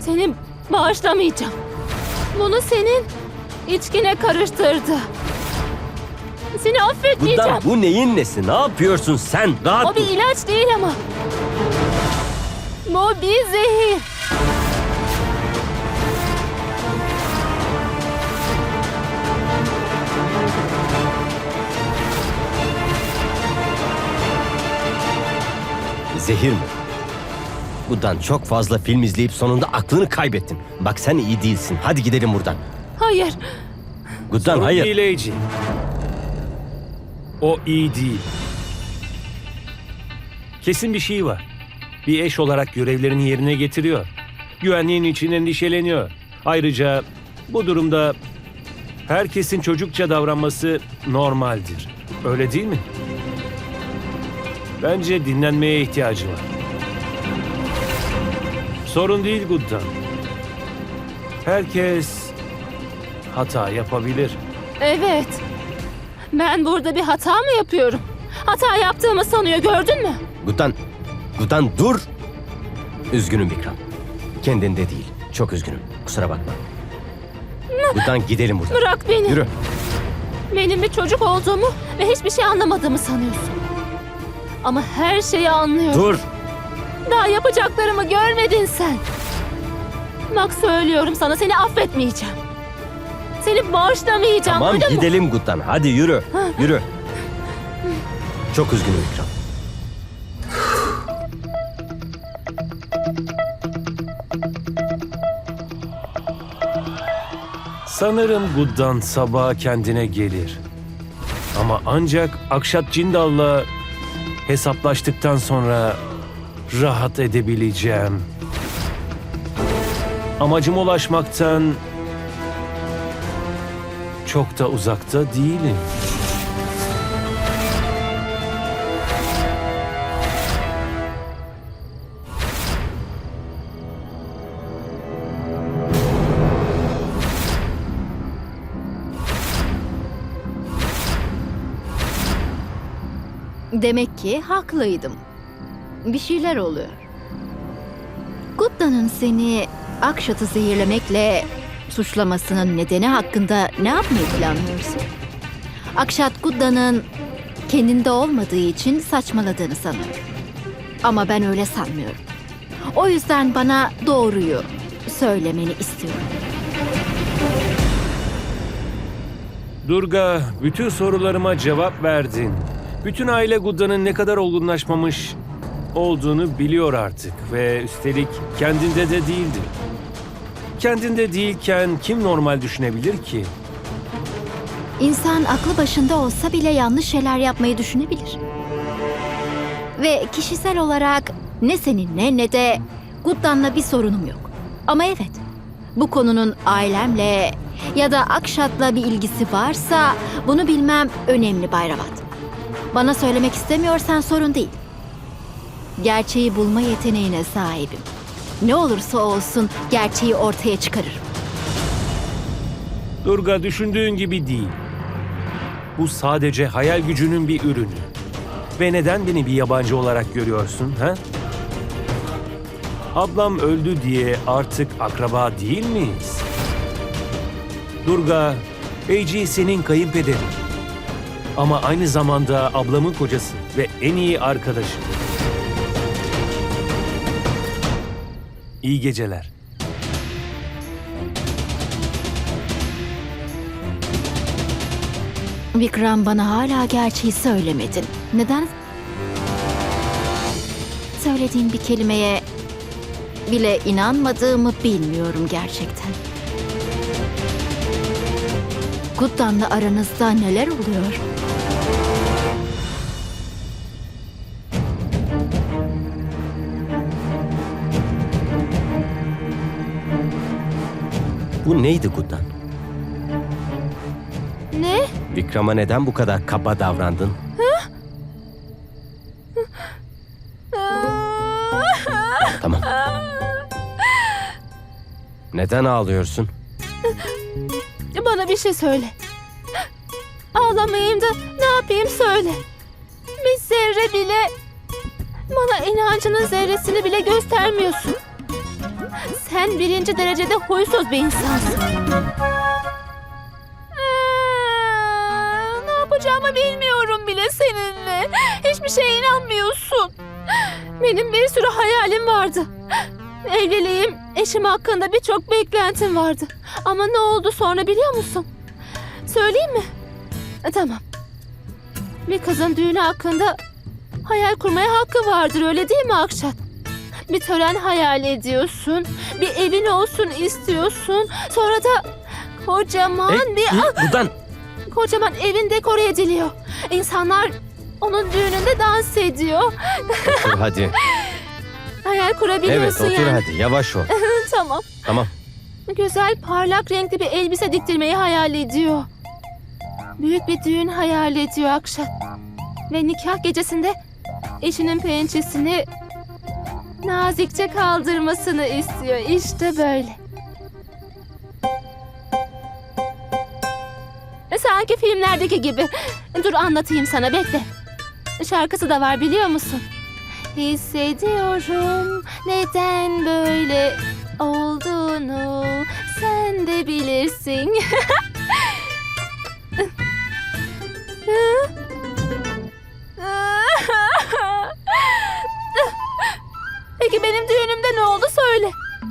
Seni bağışlamayacağım. Bunu senin içkine karıştırdı. Seni affetmeyeceğim. Guddan bu neyin nesi? Ne yapıyorsun sen? Rahat O bir dur. ilaç değil ama. Bu bir zehir. Zehir mi? Guddan çok fazla film izleyip sonunda aklını kaybettin. Bak sen iyi değilsin. Hadi gidelim buradan. Hayır. Guddan Sorun hayır. değil. O iyi değil. Kesin bir şey var. Bir eş olarak görevlerini yerine getiriyor. Güvenliğin için endişeleniyor. Ayrıca bu durumda herkesin çocukça davranması normaldir. Öyle değil mi? Bence dinlenmeye ihtiyacı var. Sorun değil Guddan. Herkes hata yapabilir. Evet. Ben burada bir hata mı yapıyorum? Hata yaptığımı sanıyor gördün mü? Guddan, Guddan dur. Üzgünüm Vikram. Kendinde değil. Çok üzgünüm. Kusura bakma. Guddan gidelim buradan. Bırak beni. Yürü. Benim bir çocuk olduğumu ve hiçbir şey anlamadığımı sanıyorsun. Ama her şeyi anlıyorum. Dur. Daha yapacaklarımı görmedin sen. Bak söylüyorum sana seni affetmeyeceğim. Seni bağışlamayacağım. Tamam duydun mu? gidelim Guddan. Hadi yürü. Yürü. Çok üzgünüm Vikram. Sanırım Guddan sabah kendine gelir. Ama ancak Akşat Cindal'la hesaplaştıktan sonra rahat edebileceğim. Amacıma ulaşmaktan çok da uzakta değilim. Demek ki haklıydım. Bir şeyler oluyor. Gudda'nın seni Akşat'ı zehirlemekle suçlamasının nedeni hakkında ne yapmayı planlıyorsun? Akşat Gudda'nın kendinde olmadığı için saçmaladığını sanıyor. Ama ben öyle sanmıyorum. O yüzden bana doğruyu söylemeni istiyorum. Durga, bütün sorularıma cevap verdin. Bütün aile Gudda'nın ne kadar olgunlaşmamış olduğunu biliyor artık ve üstelik kendinde de değildi. Kendinde değilken kim normal düşünebilir ki? İnsan aklı başında olsa bile yanlış şeyler yapmayı düşünebilir. Ve kişisel olarak ne seninle ne de Guddan'la bir sorunum yok. Ama evet, bu konunun ailemle ya da Akşat'la bir ilgisi varsa bunu bilmem önemli Bayravat. Bana söylemek istemiyorsan sorun değil. Gerçeği bulma yeteneğine sahibim. Ne olursa olsun gerçeği ortaya çıkarırım. Durga düşündüğün gibi değil. Bu sadece hayal gücünün bir ürünü. Ve neden beni bir yabancı olarak görüyorsun, ha? Ablam öldü diye artık akraba değil miyiz? Durga, AG senin kayınpederin. Ama aynı zamanda ablamın kocası ve en iyi arkadaşı. İyi geceler. Vikram bana hala gerçeği söylemedin. Neden? Söylediğin bir kelimeye bile inanmadığımı bilmiyorum gerçekten. Guddan'la aranızda neler oluyor? Bu neydi Guddan? Ne? Vikram'a neden bu kadar kaba davrandın? Tamam. Neden ağlıyorsun? Bana bir şey söyle. Ağlamayayım da ne yapayım söyle. Bir zerre bile bana inancının zerresini bile göstermiyorsun. Sen birinci derecede huysuz bir insansın. Aa, Ne yapacağımı bilmiyorum bile seninle. Hiçbir şeye inanmıyorsun. Benim bir sürü hayalim vardı. Evliliğim, eşim hakkında birçok beklentim vardı. Ama ne oldu sonra biliyor musun? Söyleyeyim mi? E, Tamam. Bir kızın düğünü hakkında hayal kurmaya hakkı vardır öyle değil mi Akşat? Bir tören hayal ediyorsun. Bir evin olsun istiyorsun. Sonra da kocaman Ey, bir iyi, Gudan. kocaman evin dekore ediliyor. İnsanlar onun düğününde dans ediyor. Otur hadi. Hayal Evet kurabiliyorsun otur yani. hadi. Yavaş ol. tamam. Tamam. Güzel parlak renkli bir elbise diktirmeyi hayal ediyor. Büyük bir düğün hayal ediyor Akşat. Ve nikah gecesinde eşinin pençesini nazikçe kaldırmasını istiyor. İşte böyle. E, Sanki filmlerdeki gibi. Dur anlatayım sana bekle. Şarkısı da var biliyor musun? Hissediyorum neden böyle olduğunu sen de bilirsin.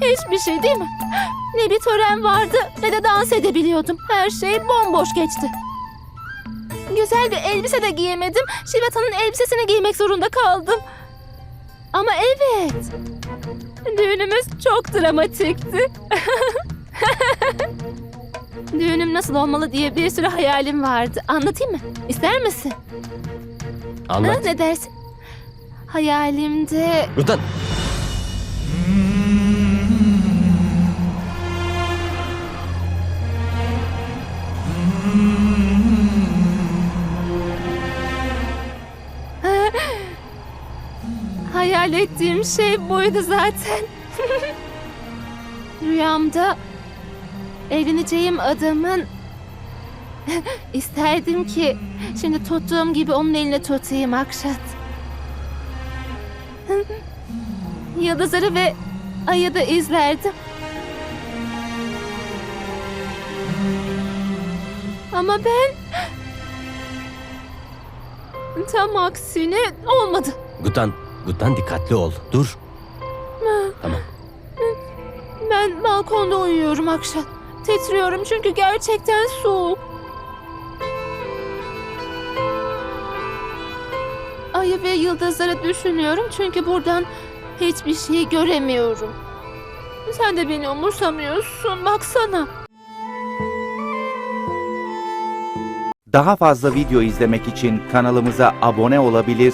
Hiçbir şey değil mi? Ne bir tören vardı ne de dans edebiliyordum. Her şey bomboş geçti. Güzel bir elbise de giyemedim. Şivata'nın elbisesini giymek zorunda kaldım. Ama evet. Düğünümüz çok dramatikti. Düğünüm nasıl olmalı diye bir sürü hayalim vardı. Anlatayım mı? İster misin? Ha, Anlat. ne dersin? Hayalimde Gudan. Hayal ettiğim şey buydu zaten. Rüyamda evleneceğim adamın isterdim ki şimdi tuttuğum gibi onun elini tutayım Akşat. Yıldızları ve ayı da izlerdim. Ama ben tam aksine olmadı. Gudan. Gudan dikkatli ol. Dur. Tamam. Ben balkonda uyuyorum akşam. Titriyorum çünkü gerçekten soğuk. Ayı ve yıldızları düşünüyorum çünkü buradan hiçbir şey göremiyorum. Sen de beni umursamıyorsun baksana. Daha fazla video izlemek için kanalımıza abone olabilir,